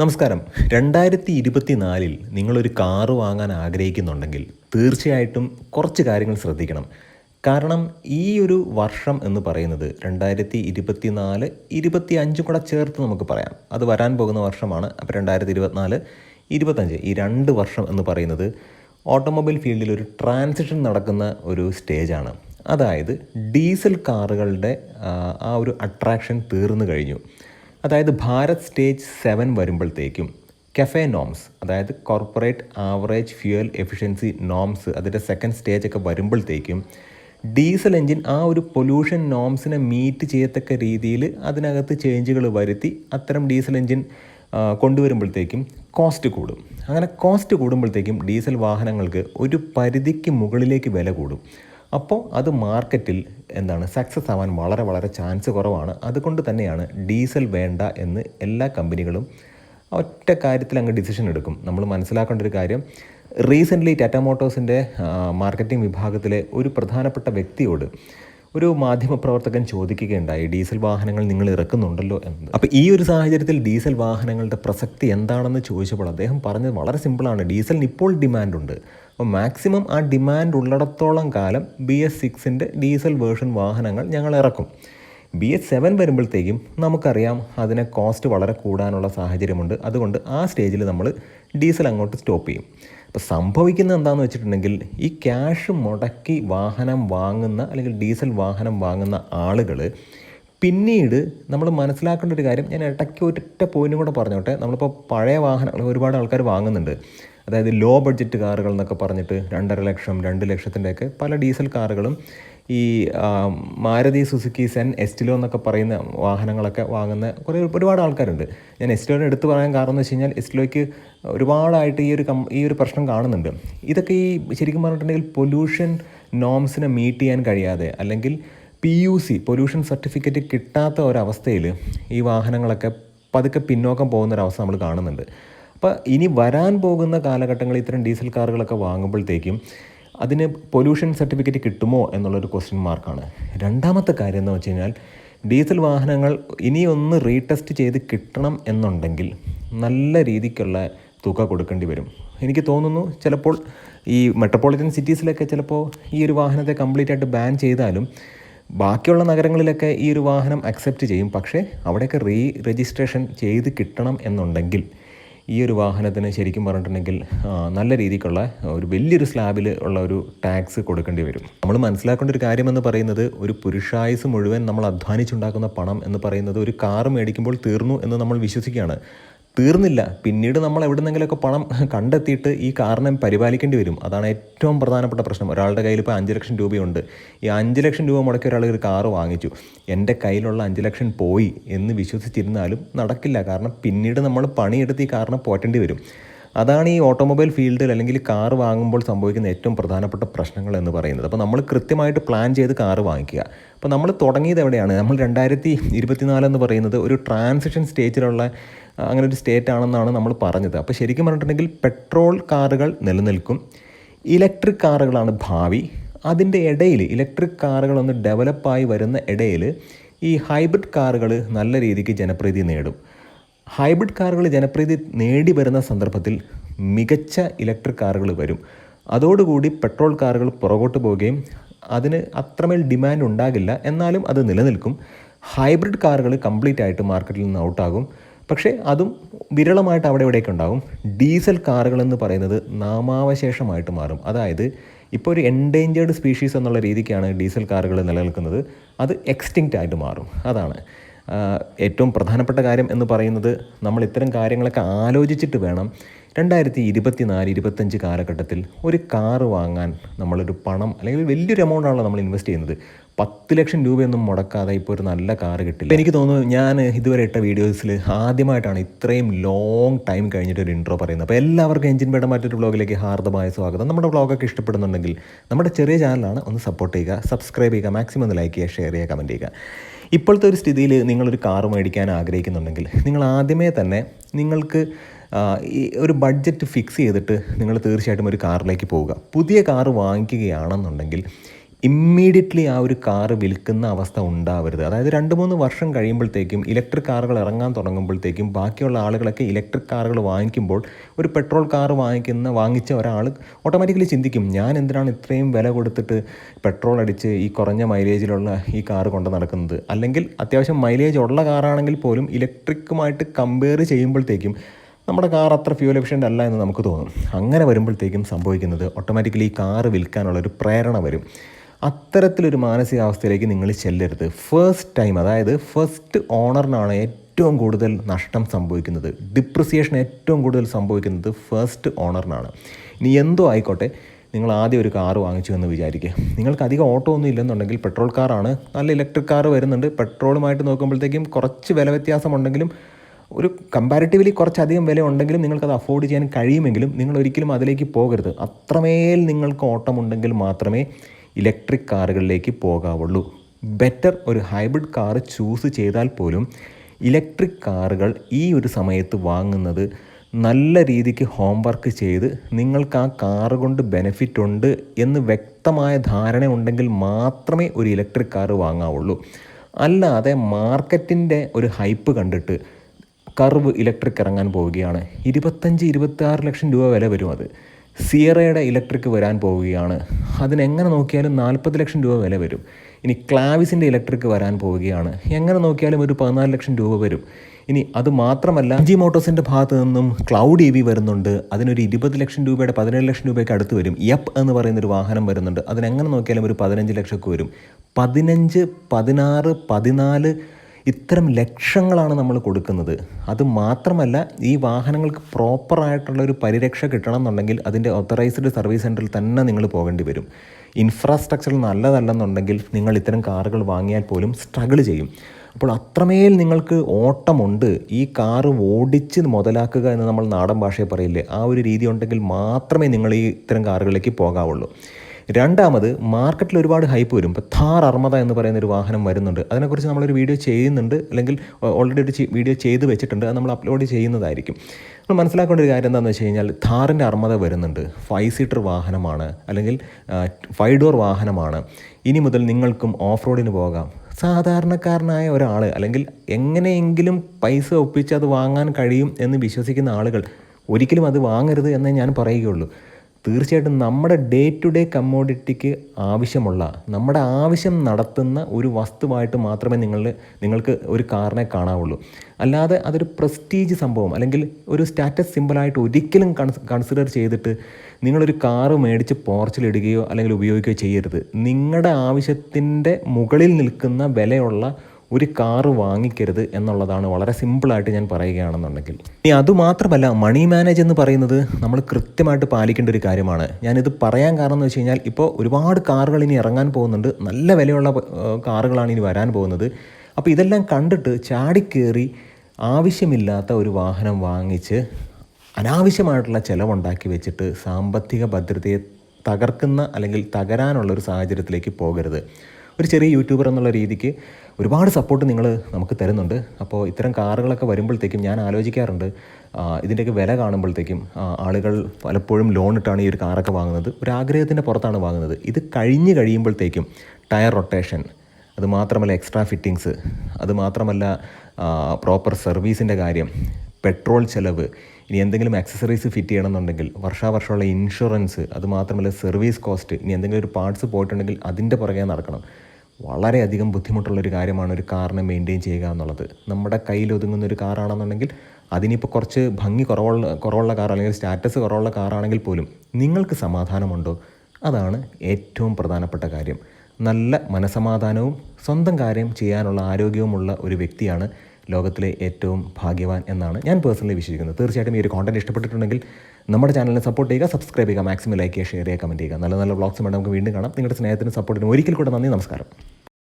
നമസ്കാരം. രണ്ടായിരത്തി ഇരുപത്തി നാലിൽ നിങ്ങളൊരു കാറ് വാങ്ങാൻ ആഗ്രഹിക്കുന്നുണ്ടെങ്കിൽ തീർച്ചയായിട്ടും കുറച്ച് കാര്യങ്ങൾ ശ്രദ്ധിക്കണം. കാരണം ഈ ഒരു വർഷം എന്ന് പറയുന്നത് രണ്ടായിരത്തി ഇരുപത്തി നാല് ഇരുപത്തി അഞ്ചും കൂടെ ചേർത്ത് നമുക്ക് പറയാം. അത് വരാൻ പോകുന്ന വർഷമാണ്. അപ്പോൾ രണ്ടായിരത്തി ഇരുപത്തിനാല് ഇരുപത്തഞ്ച് ഈ രണ്ട് വർഷം എന്ന് പറയുന്നത് ഓട്ടോമൊബൈൽ ഫീൽഡിൽ ഒരു ട്രാൻസിഷൻ നടക്കുന്ന ഒരു സ്റ്റേജാണ് അതായത് ഡീസൽ കാറുകളുടെ ആ ഒരു അട്രാക്ഷൻ തീർന്നു കഴിഞ്ഞു. അതായത് ഭാരത് സ്റ്റേജ് സെവൻ വരുമ്പോഴത്തേക്കും കെഫെ നോംസ് അതായത് corporate average fuel efficiency norms അതിന്റെ സെക്കൻഡ് സ്റ്റേജ് ഒക്കെ വരുമ്പോഴത്തേക്കും ഡീസൽ എൻജിൻ ആ ഒരു പൊല്യൂഷൻ നോംസിനെ മീറ്റ് ചെയ്യത്തക്ക രീതിയിൽ അതിനകത്ത് ചേഞ്ചുകൾ വരുത്തി അത്തരം ഡീസൽ എൻജിൻ കൊണ്ടുവരുമ്പോഴത്തേക്കും കോസ്റ്റ് കൂടും. അങ്ങനെ കോസ്റ്റ് കൂടുമ്പോഴത്തേക്കും ഡീസൽ വാഹനങ്ങൾക്ക് ഒരു പരിധിക്ക് മുകളിലേക്ക് വില കൂടും. അപ്പോൾ അത് മാർക്കറ്റിൽ എന്താണ് സക്സസ് ആവാൻ വളരെ വളരെ ചാൻസ് കുറവാണ്. അതുകൊണ്ട് തന്നെയാണ് ഡീസൽ വേണ്ട എന്ന് എല്ലാ കമ്പനികളും ഒറ്റ കാര്യത്തിൽ അങ്ങ് ഡിസിഷൻ എടുക്കും. നമ്മൾ മനസ്സിലാക്കേണ്ട ഒരു കാര്യം റീസെന്റ്ലി ടാറ്റ മോട്ടോഴ്സിന്റെ മാർക്കറ്റിംഗ് വിഭാഗത്തിലെ ഒരു പ്രധാനപ്പെട്ട വ്യക്തിയോട് ഒരു മാധ്യമപ്രവർത്തകൻ ചോദിക്കുകയുണ്ടായി ഡീസൽ വാഹനങ്ങൾ നിങ്ങൾ ഇറക്കുന്നുണ്ടല്ലോ എന്ന്. അപ്പോൾ ഈ ഒരു സാഹചര്യത്തിൽ ഡീസൽ വാഹനങ്ങളുടെ പ്രസക്തി എന്താണെന്ന് ചോദിച്ചപ്പോൾ അദ്ദേഹം പറഞ്ഞത് വളരെ സിമ്പിളാണ് ഡീസലിന് ഇപ്പോൾ ഡിമാൻഡുണ്ട് അപ്പോൾ മാക്സിമം ആ ഡിമാൻഡ് ഉള്ളിടത്തോളം കാലം ബി എസ് സിക്സിന്റെ ഡീസൽ വേർഷൻ വാഹനങ്ങൾ ഞങ്ങൾ ഇറക്കും. ബി എസ് സെവൻ വരുമ്പോഴത്തേക്കും നമുക്കറിയാം അതിനെ കോസ്റ്റ് വളരെ കൂടാനുള്ള സാഹചര്യമുണ്ട്. അതുകൊണ്ട് ആ സ്റ്റേജിൽ നമ്മൾ ഡീസൽ അങ്ങോട്ട് സ്റ്റോപ്പ് ചെയ്യും. അപ്പോൾ സംഭവിക്കുന്നത് എന്താണെന്ന് വെച്ചിട്ടുണ്ടെങ്കിൽ ഈ ക്യാഷ് മുടക്കി വാഹനം വാങ്ങുന്ന അല്ലെങ്കിൽ ഡീസൽ വാഹനം വാങ്ങുന്ന ആളുകൾ പിന്നീട് നമ്മൾ മനസ്സിലാക്കേണ്ട ഒരു കാര്യം ഞാൻ ഇടയ്ക്ക് ഒറ്റ പോയിന്റും കൂടെ പറഞ്ഞോട്ടെ. നമ്മളിപ്പോൾ പഴയ വാഹനങ്ങൾ ഒരുപാട് ആൾക്കാർ വാങ്ങുന്നുണ്ട്. അതായത് ലോ ബഡ്ജറ്റ് കാറുകൾ എന്നൊക്കെ പറഞ്ഞിട്ട് രണ്ടര ലക്ഷം രണ്ട് ലക്ഷത്തിന്റെയൊക്കെ പല ഡീസൽ കാറുകളും ഈ മാരതി സുസുക്കി സെൻ എസ്റ്റിലോ എന്നൊക്കെ പറയുന്ന വാഹനങ്ങളൊക്കെ വാങ്ങുന്ന കുറേ ഒരുപാട് ആൾക്കാരുണ്ട്. ഞാൻ എസ്റ്റിലോനെ എടുത്തു പറയാൻ കാരണം എന്ന് വെച്ച് കഴിഞ്ഞാൽ എസ്റ്റിലോയ്ക്ക് ഒരുപാടായിട്ട് ഈ ഒരു കം ഈ ഒരു പ്രശ്നം കാണുന്നുണ്ട്. ഇതൊക്കെ ഈ ശരിക്കും പറഞ്ഞിട്ടുണ്ടെങ്കിൽ പൊല്യൂഷൻ നോംസിനെ മീറ്റ് ചെയ്യാൻ കഴിയാതെ അല്ലെങ്കിൽ P U C pollution certificate കിട്ടാത്ത ഒരവസ്ഥയിൽ ഈ വാഹനങ്ങളൊക്കെ പതുക്കെ പിന്നോക്കം പോകുന്ന ഒരവസ്ഥ നമ്മൾ കാണുന്നുണ്ട്. അപ്പോൾ ഇനി വരാൻ പോകുന്ന കാലഘട്ടങ്ങളിൽ ഇത്തരം ഡീസൽ കാറുകളൊക്കെ വാങ്ങുമ്പോഴത്തേക്കും അതിന് പൊല്യൂഷൻ സർട്ടിഫിക്കറ്റ് കിട്ടുമോ എന്നുള്ളൊരു ക്വസ്റ്റ്യൻ മാർക്കാണ് രണ്ടാമത്തെ കാര്യം എന്ന് വെച്ച് കഴിഞ്ഞാൽ ഡീസൽ വാഹനങ്ങൾ ഇനിയൊന്ന് റീടെസ്റ്റ് ചെയ്ത് കിട്ടണം എന്നുണ്ടെങ്കിൽ നല്ല രീതിക്കുള്ള തുക കൊടുക്കേണ്ടി വരും. എനിക്ക് തോന്നുന്നു ചിലപ്പോൾ ഈ മെട്രോപൊളിറ്റൻ സിറ്റീസിലൊക്കെ ചിലപ്പോൾ ഈ ഒരു വാഹനത്തെ കംപ്ലീറ്റ് ആയിട്ട് ബാൻ ചെയ്താലും ബാക്കിയുള്ള നഗരങ്ങളിലൊക്കെ ഈ ഒരു വാഹനം അക്സെപ്റ്റ് ചെയ്യും. പക്ഷേ അവിടെയൊക്കെ റീ രജിസ്ട്രേഷൻ ചെയ്ത് കിട്ടണം എന്നുണ്ടെങ്കിൽ ഈ ഒരു വാഹനത്തിന് ശരിക്കും പറഞ്ഞിട്ടുണ്ടെങ്കിൽ നല്ല രീതിക്കുള്ള ഒരു വലിയൊരു സ്ലാബിൽ ഉള്ള ഒരു ടാക്സ് കൊടുക്കേണ്ടി വരും. നമ്മൾ മനസ്സിലാക്കേണ്ട ഒരു കാര്യമെന്ന് പറയുന്നത് ഒരു പുരുഷായുസ് മുഴുവൻ നമ്മൾ അധ്വാനിച്ചുണ്ടാക്കുന്ന പണം എന്ന് പറയുന്നത് ഒരു കാർ മേടിക്കുമ്പോൾ തീർന്നു എന്ന് നമ്മൾ വിശ്വസിക്കുകയാണ്. തീർന്നില്ല. പിന്നീട് നമ്മൾ എവിടെന്നെങ്കിലുമൊക്കെ പണം കണ്ടെത്തിയിട്ട് ഈ കാരണം പരിപാലിക്കേണ്ടി വരും. അതാണ് ഏറ്റവും പ്രധാനപ്പെട്ട പ്രശ്നം. ഒരാളുടെ കയ്യിൽ ഇപ്പോൾ അഞ്ച് ലക്ഷം രൂപയുണ്ട്. ഈ അഞ്ച് ലക്ഷം രൂപ മുടക്കി ഒരാൾ ഒരു കാറ് വാങ്ങിച്ചു. എന്റെ കയ്യിലുള്ള അഞ്ച് ലക്ഷം പോയി എന്ന് വിശ്വസിച്ചിരുന്നാലും നടക്കില്ല. കാരണം പിന്നീട് നമ്മൾ പണിയെടുത്ത് ഈ കാറിനെ പോറ്റേണ്ടി വരും. അതാണ് ഈ ഓട്ടോമൊബൈൽ ഫീൽഡിൽ അല്ലെങ്കിൽ കാർ വാങ്ങുമ്പോൾ സംഭവിക്കുന്ന ഏറ്റവും പ്രധാനപ്പെട്ട പ്രശ്നങ്ങൾ എന്ന് പറയുന്നത്. അപ്പോൾ നമ്മൾ കൃത്യമായിട്ട് പ്ലാൻ ചെയ്ത് കാർ വാങ്ങിക്കുക. അപ്പോൾ നമ്മൾ തുടങ്ങിയത് എവിടെയാണ്? നമ്മൾ രണ്ടായിരത്തി ഇരുപത്തിനാല് എന്ന് പറയുന്നത് ഒരു ട്രാൻസിഷൻ സ്റ്റേജിലുള്ള അങ്ങനെ ഒരു സ്റ്റേറ്റ് ആണെന്നാണ് നമ്മൾ പറഞ്ഞത്. അപ്പോൾ ശരിക്കും പറഞ്ഞിട്ടുണ്ടെങ്കിൽ പെട്രോൾ കാറുകൾ നിലനിൽക്കും. ഇലക്ട്രിക് കാറുകളാണ് ഭാവി. അതിന്റെ ഇടയിൽ ഇലക്ട്രിക് കാറുകളൊന്ന് ഡെവലപ്പായി വരുന്ന ഇടയിൽ ഈ ഹൈബ്രിഡ് കാറുകൾ നല്ല രീതിക്ക് ജനപ്രീതി നേടും. ഹൈബ്രിഡ് കാറുകൾ ജനപ്രീതി നേടി വരുന്ന സന്ദർഭത്തിൽ മികച്ച ഇലക്ട്രിക് കാറുകൾ വരും. അതോടുകൂടി പെട്രോൾ കാറുകൾ പുറകോട്ട് പോവുകയും അതിന് അത്രമേൽ ഡിമാൻഡ് ഉണ്ടാകില്ല. എന്നാലും അത് നിലനിൽക്കും. ഹൈബ്രിഡ് കാറുകൾ കംപ്ലീറ്റ് ആയിട്ട് മാർക്കറ്റിൽ നിന്ന് ഔട്ടാകും. പക്ഷേ അതും വിരളമായിട്ട് അവിടെ ഇവിടെയൊക്കെ ഉണ്ടാകും ഡീസൽ കാറുകളെന്ന് പറയുന്നത് നാമാവശേഷമായിട്ട് മാറും. അതായത് ഇപ്പോൾ ഒരു എൻഡേഞ്ചേർഡ് സ്പീഷീസ് എന്നുള്ള രീതിക്കാണ് ഡീസൽ കാറുകൾ നിലനിൽക്കുന്നത്. അത് എക്സ്റ്റിങ്ക്റ്റ് ആയിട്ട് മാറും. അതാണ്. ഏറ്റവും പ്രധാനപ്പെട്ട കാര്യം എന്ന് പറയുന്നത് നമ്മൾ ഇത്തരം കാര്യങ്ങളൊക്കെ ആലോചിച്ചിട്ട് വേണം രണ്ടായിരത്തി ഇരുപത്തി നാല് ഇരുപത്തഞ്ച് കാലഘട്ടത്തിൽ ഒരു കാറ് വാങ്ങാൻ നമ്മളൊരു പണം അല്ലെങ്കിൽ വലിയൊരു എമൗണ്ടാണല്ലോ നമ്മൾ ഇൻവെസ്റ്റ് ചെയ്യുന്നത്. പത്ത് ലക്ഷം രൂപയൊന്നും മുടക്കാതെ ഇപ്പോൾ ഒരു നല്ല കാർ കിട്ടില്ല. എനിക്ക് തോന്നുന്നു ഞാൻ ഇതുവരെ ഇട്ട വീഡിയോസിൽ ആദ്യമായിട്ടാണ് ഇത്രയും ലോങ് ടൈം കഴിഞ്ഞിട്ട് ഒരു ഇൻട്രോ പറയുന്നത്. അപ്പോൾ എല്ലാവർക്കും എഞ്ചിൻ പേട മറ്റൊരു ബ്ലോഗിലേക്ക് ഹാർദമായ സ്വാഗതം. നമ്മുടെ ബ്ലോഗൊക്കെ ഇഷ്ടപ്പെടുന്നുണ്ടെങ്കിൽ നമ്മുടെ ചെറിയ ചാനലാണ് ഒന്ന് സപ്പോർട്ട് ചെയ്യുക സബ്സ്ക്രൈബ് ചെയ്യുക മാക്സിമം ഒന്ന് ലൈക്ക് ചെയ്യുക ഷെയർ ചെയ്യുക കമന്റ് ചെയ്യുക. ഇപ്പോഴത്തെ ഒരു സ്ഥിതിയിൽ നിങ്ങളൊരു കാർ മേടിക്കാൻ ആഗ്രഹിക്കുന്നുണ്ടെങ്കിൽ നിങ്ങൾ ആദ്യമേ തന്നെ നിങ്ങൾക്ക് ഈ ഒരു ബഡ്ജറ്റ് ഫിക്സ് ചെയ്തിട്ട് നിങ്ങൾ തീർച്ചയായിട്ടും ഒരു കാറിലേക്ക് പോവുക. പുതിയ കാർ വാങ്ങിക്കുകയാണെന്നുണ്ടെങ്കിൽ ഇമ്മീഡിയറ്റ്ലി ആ ഒരു കാറ് വിൽക്കുന്ന അവസ്ഥ ഉണ്ടാവരുത്. അതായത് രണ്ട് മൂന്ന് വർഷം കഴിയുമ്പോഴത്തേക്കും ഇലക്ട്രിക് കാറുകൾ ഇറങ്ങാൻ തുടങ്ങുമ്പോഴത്തേക്കും ബാക്കിയുള്ള ആളുകളൊക്കെ ഇലക്ട്രിക് കാറുകൾ വാങ്ങിക്കുമ്പോൾ ഒരു പെട്രോൾ കാർ വാങ്ങിക്കുന്ന വാങ്ങിച്ച ഒരാൾ ഓട്ടോമാറ്റിക്കലി ചിന്തിക്കും ഞാൻ എന്തിനാണ് ഇത്രയും വില കൊടുത്തിട്ട് പെട്രോൾ അടിച്ച് ഈ കുറഞ്ഞ മൈലേജിലുള്ള ഈ കാറ് കൊണ്ട് നടക്കുന്നത്? അല്ലെങ്കിൽ അത്യാവശ്യം മൈലേജ് ഉള്ള കാറാണെങ്കിൽ പോലും ഇലക്ട്രിക്കുമായിട്ട് കമ്പയർ ചെയ്യുമ്പോഴത്തേക്കും നമ്മുടെ കാർ അത്ര ഫ്യൂൽ എഫിഷ്യന്റ് അല്ല എന്ന് നമുക്ക് തോന്നും. അങ്ങനെ വരുമ്പോഴത്തേക്കും സംഭവിക്കുന്നത് ഓട്ടോമാറ്റിക്കലി ഈ കാറ് വിൽക്കാനുള്ളൊരു പ്രേരണ വരും. അത്തരത്തിലൊരു മാനസികാവസ്ഥയിലേക്ക് നിങ്ങൾ ചെല്ലരുത്. ഫസ്റ്റ് ടൈം അതായത് ഫസ്റ്റ് ഓണറിനാണ് ഏറ്റവും കൂടുതൽ നഷ്ടം സംഭവിക്കുന്നത്. ഡിപ്രിസിയേഷൻ ഏറ്റവും കൂടുതൽ സംഭവിക്കുന്നത് ഫസ്റ്റ് ഓണറിനാണ് ഇനി എന്തോ ആയിക്കോട്ടെ നിങ്ങൾ ആദ്യം ഒരു കാറ് വാങ്ങിച്ചു എന്ന് വിചാരിക്കുക. നിങ്ങൾക്ക് അധികം ഓട്ടോ ഒന്നും ഇല്ലെന്നുണ്ടെങ്കിൽ പെട്രോൾ കാറാണ് നല്ല ഇലക്ട്രിക് കാർ വരുന്നുണ്ട്. പെട്രോളുമായിട്ട് നോക്കുമ്പോഴത്തേക്കും കുറച്ച് വില വ്യത്യാസമുണ്ടെങ്കിലും ഒരു കമ്പാരിറ്റീവ്ലി കുറച്ചധികം വില ഉണ്ടെങ്കിലും നിങ്ങൾക്കത് അഫോർഡ് ചെയ്യാൻ കഴിയുമെങ്കിലും നിങ്ങൾ ഒരിക്കലും അതിലേക്ക് പോകരുത്. അത്രമേൽ നിങ്ങൾക്ക് ഓട്ടമുണ്ടെങ്കിൽ മാത്രമേ ഇലക്ട്രിക് കാറുകളിലേക്ക് പോകാവുള്ളൂ. ബെറ്റർ ഒരു ഹൈബ്രിഡ് കാർ ചൂസ് ചെയ്താൽ പോലും ഇലക്ട്രിക് കാറുകൾ ഈ ഒരു സമയത്ത് വാങ്ങുന്നത് നല്ല രീതിക്ക് ഹോംവർക്ക് ചെയ്ത് നിങ്ങൾക്ക് ആ കാറ് കൊണ്ട് ബെനിഫിറ്റ് ഉണ്ട് എന്ന് വ്യക്തമായ ധാരണ ഉണ്ടെങ്കിൽ മാത്രമേ ഒരു ഇലക്ട്രിക് കാറ് വാങ്ങാവുള്ളൂ. അല്ലാതെ മാർക്കറ്റിന്റെ ഒരു ഹൈപ്പ് കണ്ടിട്ട് കർവ് ഇലക്ട്രിക് ഇറങ്ങാൻ പോവുകയാണ്. ഇരുപത്തഞ്ച് ഇരുപത്തി ലക്ഷം രൂപ വില വരും അത്. സിയറയുടെ ഇലക്ട്രിക് വരാൻ പോവുകയാണ്. അതിനെങ്ങനെ നോക്കിയാലും നാൽപ്പത് ലക്ഷം രൂപ വില വരും. ഇനി ക്ലാവിസിന്റെ ഇലക്ട്രിക് വരാൻ പോവുകയാണ്. എങ്ങനെ നോക്കിയാലും ഒരു പതിനാല് ലക്ഷം രൂപ വരും. ഇനി അത് മാത്രമല്ല ജി മോട്ടോഴ്സിന്റെ ഭാഗത്ത് നിന്നും ക്ലൗഡ് ഇ വി വരുന്നുണ്ട്. അതിനൊരു ഇരുപത് ലക്ഷം രൂപയുടെ പതിനേഴ് ലക്ഷം രൂപയ്ക്ക് അടുത്ത് വരും. യപ്പ് എന്ന് പറയുന്നൊരു വാഹനം വരുന്നുണ്ട്. അതിനെങ്ങനെ നോക്കിയാലും ഒരു പതിനഞ്ച് ലക്ഷമൊക്കെ വരും. പതിനഞ്ച് പതിനാറ് പതിനാല് ഇത്തരം ലക്ഷങ്ങളാണ് നമ്മൾ കൊടുക്കുന്നത്. അത് മാത്രമല്ല ഈ വാഹനങ്ങൾക്ക് പ്രോപ്പറായിട്ടുള്ള ഒരു പരിരക്ഷ കിട്ടണം എന്നുണ്ടെങ്കിൽ അതിന്റെ ഓത്തറൈസ്ഡ് സർവീസ് സെന്ററിൽ തന്നെ നിങ്ങൾ പോകേണ്ടി വരും. ഇൻഫ്രാസ്ട്രക്ചർ നല്ലതല്ലെന്നുണ്ടെങ്കിൽ നിങ്ങൾ ഇത്തരം കാറുകൾ വാങ്ങിയാൽ പോലും സ്ട്രഗിൾ ചെയ്യും. അപ്പോൾ അത്രമേൽ നിങ്ങൾക്ക് ഓട്ടമുണ്ട്. ഈ കാറ് ഓടിച്ച് മുതലാക്കുക എന്ന് നമ്മൾ നാടൻ ഭാഷയെ പറയില്ലേ? ആ ഒരു രീതി ഉണ്ടെങ്കിൽ മാത്രമേ നിങ്ങൾ ഈ ഇത്തരം കാറുകളിലേക്ക് പോകാവുള്ളൂ. രണ്ടാമത് മാർക്കറ്റിൽ ഒരുപാട് ഹൈപ്പ് വരും. ഇപ്പോൾ ഥാർ അർമത എന്ന് പറയുന്ന ഒരു വാഹനം വരുന്നുണ്ട്. അതിനെക്കുറിച്ച് നമ്മളൊരു വീഡിയോ ചെയ്യുന്നുണ്ട്. അല്ലെങ്കിൽ ഓൾറെഡി ഒരു വീഡിയോ ചെയ്ത് വെച്ചിട്ടുണ്ട്. അത് നമ്മൾ അപ്ലോഡ് ചെയ്യുന്നതായിരിക്കും. നമ്മൾ മനസ്സിലാക്കേണ്ട ഒരു കാര്യം എന്താണെന്ന് വെച്ച് കഴിഞ്ഞാൽ ഥാറിന്റെ അർമ്മത വരുന്നുണ്ട്. ഫൈവ് സീറ്റർ വാഹനമാണ്. അല്ലെങ്കിൽ ഫൈവ് ഡോർ വാഹനമാണ്. ഇനി മുതൽ നിങ്ങൾക്കും ഓഫ് റോഡിന് പോകാം. സാധാരണക്കാരനായ ഒരാൾ അല്ലെങ്കിൽ എങ്ങനെയെങ്കിലും പൈസ ഒപ്പിച്ച് അത് വാങ്ങാൻ കഴിയും എന്ന് വിശ്വസിക്കുന്ന ആളുകൾ ഒരിക്കലും അത് വാങ്ങരുത് എന്നേ ഞാൻ പറയുകയുള്ളൂ. തീർച്ചയായിട്ടും നമ്മുടെ ഡേ ടു ഡേ കമ്മോഡിറ്റിക്ക് ആവശ്യമുള്ള നമ്മുടെ ആവശ്യം നടത്തുന്ന ഒരു വസ്തുവായിട്ട് മാത്രമേ നിങ്ങൾ നിങ്ങൾക്ക് ഒരു കാറിനെ കാണാവുള്ളൂ. അല്ലാതെ അതൊരു പ്രസ്റ്റീജ് സംഭവം അല്ലെങ്കിൽ ഒരു സ്റ്റാറ്റസ് സിമ്പിളായിട്ട് ഒരിക്കലും കൺസിഡർ ചെയ്തിട്ട് നിങ്ങളൊരു കാറ് മേടിച്ച് പോർച്ചിലിടുകയോ അല്ലെങ്കിൽ ഉപയോഗിക്കുകയോ ചെയ്യരുത്. നിങ്ങളുടെ ആവശ്യത്തിന്റെ മുകളിൽ നിൽക്കുന്ന വിലയുള്ള ഒരു കാറ് വാങ്ങിക്കരുത് എന്നുള്ളതാണ് വളരെ സിമ്പിളായിട്ട് ഞാൻ പറയുകയാണെന്നുണ്ടെങ്കിൽ. ഇനി അതുമാത്രമല്ല മണി മാനേജ് എന്ന് പറയുന്നത് നമ്മൾ കൃത്യമായിട്ട് പാലിക്കേണ്ട ഒരു കാര്യമാണ്. ഞാനിത് പറയാൻ കാരണം എന്ന് വെച്ച് കഴിഞ്ഞാൽ ഇപ്പോൾ ഒരുപാട് കാറുകൾ ഇനി ഇറങ്ങാൻ പോകുന്നുണ്ട്. നല്ല വിലയുള്ള കാറുകളാണ് ഇനി വരാൻ പോകുന്നത്. അപ്പോൾ ഇതെല്ലാം കണ്ടിട്ട് ചാടിക്കേറി ആവശ്യമില്ലാത്ത ഒരു വാഹനം വാങ്ങിച്ച് അനാവശ്യമായിട്ടുള്ള ചിലവുണ്ടാക്കി വെച്ചിട്ട് സാമ്പത്തിക ഭദ്രതയെ തകർക്കുന്ന അല്ലെങ്കിൽ തകരാനുള്ള ഒരു സാഹചര്യത്തിലേക്ക് പോകരുത്. ഒരു ചെറിയ യൂട്യൂബർ എന്നുള്ള രീതിക്ക് ഒരുപാട് സപ്പോർട്ട് നിങ്ങൾ നമുക്ക് തരുന്നുണ്ട്. അപ്പോൾ ഇത്തരം കാറുകളൊക്കെ വരുമ്പോഴത്തേക്കും ഞാൻ ആലോചിക്കാറുണ്ട് ഇതിന്റെയൊക്കെ വില കാണുമ്പോഴത്തേക്കും ആളുകൾ പലപ്പോഴും ലോൺ ഇട്ടാണ് ഈ ഒരു കാറൊക്കെ വാങ്ങുന്നത്. ഒരു ആഗ്രഹത്തിന്റെ പുറത്താണ് വാങ്ങുന്നത്. ഇത് കഴിഞ്ഞ് കഴിയുമ്പോഴത്തേക്കും ടയർ റൊട്ടേഷൻ അത് മാത്രമല്ല എക്സ്ട്രാ ഫിറ്റിങ്സ് അത് മാത്രമല്ല പ്രോപ്പർ സർവീസിന്റെ കാര്യം പെട്രോൾ ചിലവ് ഇനി എന്തെങ്കിലും ആക്സസറീസ് ഫിറ്റ് ചെയ്യണമെന്നുണ്ടെങ്കിൽ വർഷാവർഷമുള്ള ഇൻഷുറൻസ് അത് മാത്രമല്ല സർവീസ് കോസ്റ്റ് ഇനി എന്തെങ്കിലും ഒരു പാർട്സ് പോയിട്ടുണ്ടെങ്കിൽ അതിന്റെ പുറകെ നടക്കണം. വളരെയധികം ബുദ്ധിമുട്ടുള്ളൊരു കാര്യമാണ് ഒരു കാറിനെ മെയിന്റെയിൻ ചെയ്യുക എന്നുള്ളത്. നമ്മുടെ കയ്യിൽ ഒതുങ്ങുന്ന ഒരു കാറാണെന്നുണ്ടെങ്കിൽ അതിനിപ്പോൾ കുറച്ച് ഭംഗി കുറവുള്ള കുറവുള്ള കാർ അല്ലെങ്കിൽ സ്റ്റാറ്റസ് കുറവുള്ള കാറാണെങ്കിൽ പോലും നിങ്ങൾക്ക് സമാധാനമുണ്ടോ? അതാണ് ഏറ്റവും പ്രധാനപ്പെട്ട കാര്യം. നല്ല മനസമാധാനവും സ്വന്തം കാര്യം ചെയ്യാനുള്ള ആരോഗ്യവുമുള്ള ഒരു വ്യക്തിയാണ് ലോകത്തിലെ ഏറ്റവും ഭാഗ്യവാൻ എന്നാണ് ഞാൻ പേഴ്സണലി വിശ്വസിക്കുന്നത്. തീർച്ചയായിട്ടും ഈ ഒരു കോണ്ടന്റ് ഇഷ്ടപ്പെട്ടിട്ടുണ്ടെങ്കിൽ നമ്മുടെ ചാനലിനെ സപ്പോർട്ട് ചെയ്യുക സബ്സ്ക്രൈബ് ചെയ്യുക മാക്സിമം ലൈക്ക് ചെയ്യുക ഷെയർ ചെയ്യുക കമന്റ് ചെയ്യുക. നല്ല നല്ല വ്ളോഗ്സ് വേണ്ടി നമുക്ക് വീണ്ടും കാണാം. നിങ്ങളുടെ സ്നേഹത്തിന് സപ്പോർട്ടിന് ഒരിക്കൽ കൂടെ നന്ദി നമസ്കാരം.